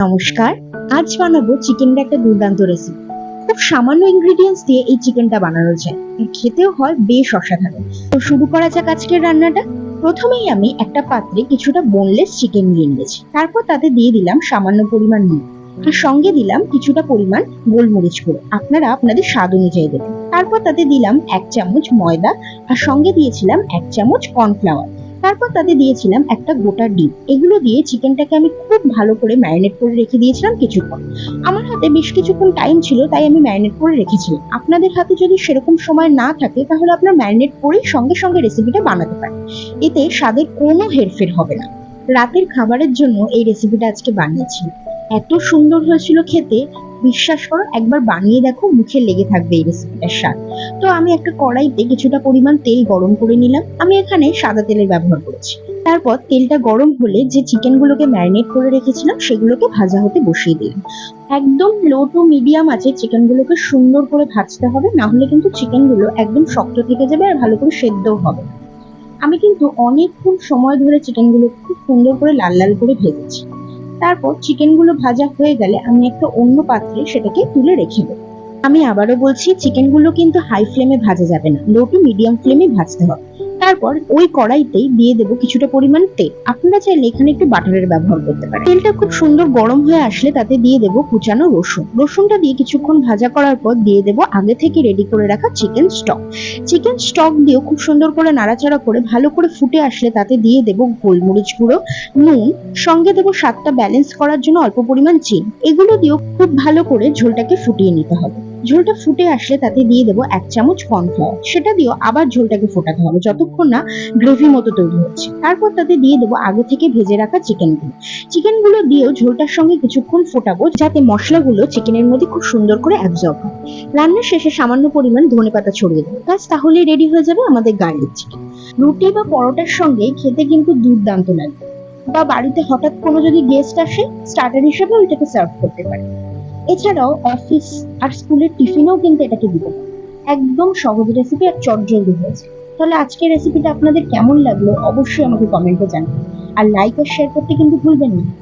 নমস্কার, আজ বানাবো চিকেনের একটা দুর্দান্ত রেসিপি খুব সামান্য ইনগ্রেডিয়েন্টস দিয়ে এই চিকেনটা বানানো যায়। খেতেও হয় বেশ অসাধারণ। তো শুরু করা যাক আজকের রান্নাটা। প্রথমেই আমি একটা পাত্রে কিছুটা বোনলেস চিকেন নিয়ে নিয়েছি। তারপর তাতে দিয়ে দিলাম সামান্য পরিমাণ নুন। আর সঙ্গে দিলাম কিছুটা পরিমাণ গোলমরিচ গুঁড়ো। আপনারা আপনাদের স্বাদ অনুযায়ী দেবেন। তারপর তাতে দিলাম এক চামচ ময়দা। আর সঙ্গে দিয়েছিলাম এক চামচ কর্নফ্লাওয়ার তারপর তাতে দিয়েছিলাম একটা গোটা ডিম। এগুলো দিয়ে চিকেনটাকে আমি খুব ভালো করে ম্যারিনেট করে রেখে দিয়েছিলাম কিছুক্ষণ। আমার হাতে বেশ কিছুক্ষণ টাইম ছিল, তাই আমি ম্যারিনেট করে রেখেছিলাম। আপনাদের হাতে যদি সেরকম সময় না থাকে, তাহলে আপনার ম্যারিনেট করেই সঙ্গে সঙ্গে রেসিপিটা বানাতে পারেন। এতে স্বাদের কোনো হেরফের হবে না। রাতের খাবারের জন্য এই রেসিপিটা আজকে বানিয়েছি। এত সুন্দর হয়েছিল খেতে। বিশ্বাস করো, একবার বানিয়ে দেখো, মুখে লেগে থাকবে এই রেসিপিটার স্বাদ। তো আমি একটা কড়াইতে কিছুটা পরিমাণ তেল গরম করে নিলাম। আমি এখানে সাদা তেলের ব্যবহার করেছি। তারপর তেলটা গরম হলে যে চিকেনগুলোকে ম্যারিনেট করে রেখেছিলাম, সেগুলোকে ভাজা হতে বসিয়ে দিলাম। একদম লো টু মিডিয়াম আছে চিকেনগুলোকে সুন্দর করে ভাজতে হবে, না হলে কিন্তু চিকেনগুলো একদম শক্ত থেকে যাবে আর ভালো করে সেদ্ধও হবে আমি কিন্তু অনেকক্ষণ সময় ধরে চিকেনগুলো খুব সুন্দর করে লাল লাল করে ভেজেছি। তারপর চিকেনগুলো ভাজা হয়ে গেলে আমি একটা অন্য পাত্রে সেটাকে তুলে রেখে দেবো। আমি আবারও বলছি, চিকেনগুলো কিন্তু হাই ফ্লেমে ভাজা যাবে না লো টু মিডিয়াম ফ্লেমে ভাজতে হবে। তারপর ওই কড়াইতেই দিয়ে দেবো কিছুটা পরিমাণ তেল। আপনারা চাইলে এখানে একটু বাটারের ব্যবহার করতে পারেন। তেলটা খুব সুন্দর গরম হয়ে আসলে তাতে দিয়ে দেবো কুচানো রসুন। রসুনটা দিয়ে কিছুক্ষণ ভাজা করার পর দিয়ে দেবো আগে থেকে রেডি করে রাখা চিকেন স্টক চিকেন স্টক দিয়েও খুব সুন্দর করে নাড়াচাড়া করে ভালো করে ফুটে আসলে তাতে দিয়ে দেবো গোলমরিচ গুঁড়ো, নুন, সঙ্গে দেবো স্বাদটা ব্যালেন্স করার জন্য অল্প পরিমাণ চিনি। এগুলো দিয়েও খুব ভালো করে ঝোলটাকে ফুটিয়ে নিতে হবে। ঝোলটা ফুটে আসলে তাতে দিয়ে দেবো এক চামচ কর্নফ্লাওয়ার সেটা দিয়েও আবার ঝোলটাকে ফোটাতে হবে যতক্ষণ না গ্রেভি মতো তৈরি হচ্ছে। তারপর তাতে দিয়ে দেবো আগে থেকে ভেজে রাখা চিকেনগুলো চিকেনগুলো দিয়েও ঝোলটার সঙ্গে কিছুক্ষণ ফোটাবো যাতে মশলাগুলো চিকেনের মধ্যে খুব সুন্দর করে অ্যাবজর্ব হয়। রান্নার শেষে সামান্য পরিমাণ ধনে পাতা ছড়িয়ে দেবো। ব্যাস তাহলেই রেডি হয়ে যাবে আমাদের গার্লিক চিকেন রুটি বা পরোটার সঙ্গে খেতে কিন্তু দুর্দান্ত লাগে। বা বাড়িতে হঠাৎ কোনো যদি গেস্ট আসে স্টার্টার হিসেবে ওইটাকে সার্ভ করতে পারে। এছাড়াও অফিস আর স্কুলের টিফিনেও কিন্তু এটাকে দিতে পারে। একদম সহজ রেসিপি আর চটজলদি হয়েছে তাহলে আজকের রেসিপিটা আপনাদের কেমন লাগল অবশ্যই আমাকে কমেন্টে জানাবেন। আর লাইক আর শেয়ার করতে কিন্তু ভুলবেন না।